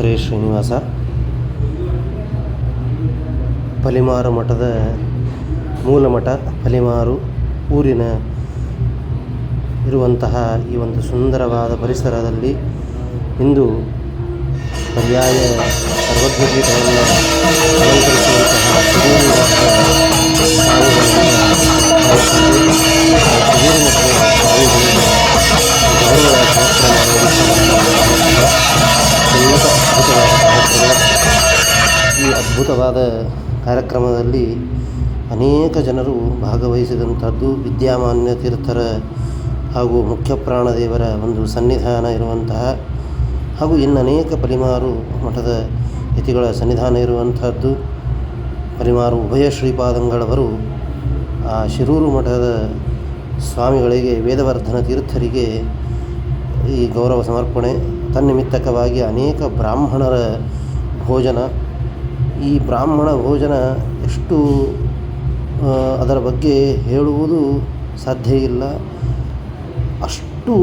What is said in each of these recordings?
ಹರೇ ಶ್ರೀನಿವಾಸ. ಪಲಿಮಾರು ಮಠದ ಮೂಲ ಮಠ, ಪಲಿಮಾರು ಊರಿನ ಇರುವಂತಹ ಈ ಒಂದು ಸುಂದರವಾದ ಪರಿಸರದಲ್ಲಿ ಇಂದು ಪರ್ಯಾಯ ಸರ್ವಜ್ಞಪೀಠವನ್ನು ಅಲಂಕರಿಸುವಂತಹ ಅದ್ಭುತವಾದ ಕಾರ್ಯಕ್ರಮದಲ್ಲಿ ಅನೇಕ ಜನರು ಭಾಗವಹಿಸಿದಂಥದ್ದು ವಿದ್ಯಾಮಾನ್ಯ ತೀರ್ಥರ ಹಾಗೂ ಮುಖ್ಯ ಪ್ರಾಣದೇವರ ಒಂದು ಸನ್ನಿಧಾನ ಇರುವಂತಹ ಹಾಗೂ ಇನ್ನು ಅನೇಕ ಪರಿಮಾರು ಮಠದ ಯತಿಗಳ ಸನ್ನಿಧಾನ ಇರುವಂಥದ್ದು. ಪರಿಮಾರು ಉಭಯ ಶ್ರೀಪಾದಂಗಳವರು ಆ ಶಿರೂರು ಮಠದ ಸ್ವಾಮಿಗಳಿಗೆ ವೇದವರ್ಧನ ತೀರ್ಥರಿಗೆ ಈ ಗೌರವ ಸಮರ್ಪಣೆ ತನ್ನಿಮಿತ್ತಕವಾಗಿ ಅನೇಕ ಬ್ರಾಹ್ಮಣರ ಭೋಜನ ಈ ಬ್ರಾಹ್ಮಣ ಭೋಜನ ಎಷ್ಟು ಅದರ ಬಗ್ಗೆ ಹೇಳುವುದು ಸಾಧ್ಯ ಇಲ್ಲ ಅಷ್ಟು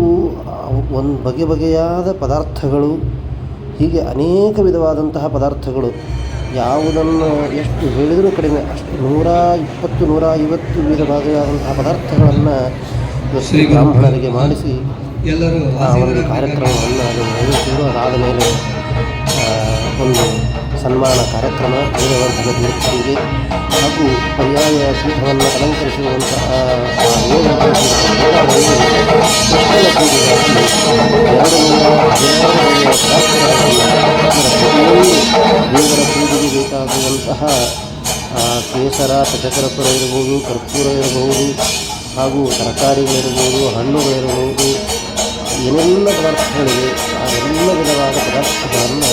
ಒಂದು ಬಗೆ ಬಗೆಯಾದ ಪದಾರ್ಥಗಳು ಹೀಗೆ ಅನೇಕ ವಿಧವಾದಂತಹ ಪದಾರ್ಥಗಳು ಯಾವುದನ್ನು ಎಷ್ಟು ಹೇಳಿದರೂ ಕಡಿಮೆ ಅಷ್ಟು ನೂರ ಇಪ್ಪತ್ತು ನೂರ ಐವತ್ತು ವಿಧ ಭಾಗವಾದಂತಹ ಪದಾರ್ಥಗಳನ್ನು ಶ್ರೀ. ಬ್ರಾಹ್ಮಣರಿಗೆ ಮಾಡಿಸಿ ಎಲ್ಲರೂ ಆ ಒಂದು ಕಾರ್ಯಕ್ರಮವನ್ನು ಅದು ಅದಾದ ಮೇಲೆ ಒಂದು ಸನ್ಮಾನ ಕಾರ್ಯಕ್ರಮ ತೀರ್ಥರಿಗೆ ಹಾಗೂ ಪರ್ಯಾಯ ಪೀಠವನ್ನು ಅಲಂಕರಿಸಿರುವಂತಹ ದೇವರ ಪೂಜೆಗೆ ಬೇಕಾಗುವಂತಹ ಕೇಸರ, ಪಚಕರಪುರ ಇರಬಹುದು ಕರ್ಪೂರ ಇರಬಹುದು ಹಾಗೂ ತರಕಾರಿಗಳಿರ್ಬೋದು ಹಣ್ಣುಗಳಿರಬಹುದು ಏನೆಲ್ಲ ಪದಾರ್ಥಗಳಿವೆ, ಆ ಎಲ್ಲ ವಿಧವಾದ ಪದಾರ್ಥಗಳನ್ನು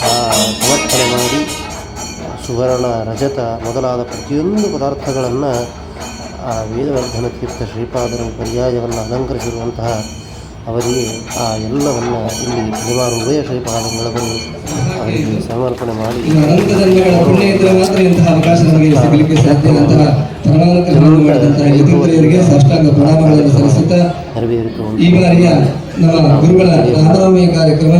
ಸಮರ್ಪಣೆ ಮಾಡಿ ಸುವರ್ಣ ರಜತ ಮೊದಲಾದ ಪ್ರತಿಯೊಂದು ಪದಾರ್ಥಗಳನ್ನು ಆ ವೇದವರ್ಧನ ತೀರ್ಥ ಶ್ರೀಪಾದರು ಪರ್ಯಾಯವನ್ನು ಅಲಂಕರಿಸಿರುವಂತಹ ಅವರಿಗೆ ಆ ಎಲ್ಲವನ್ನು ಇಲ್ಲಿ ಹಲವಾರು ಉಭಯ ಶ್ರೀಪಾದಗಳವರು ಅವರಿಗೆ ಸಮರ್ಪಣೆ ಮಾಡಿ. ಸಲ್ಲಿಸುತ್ತಾ ನೆರವೇರಿತು ಈ ಬಾರಿಯ ನಮ್ಮ ಗುರುಗಳ ಕಾರ್ಯಕ್ರಮ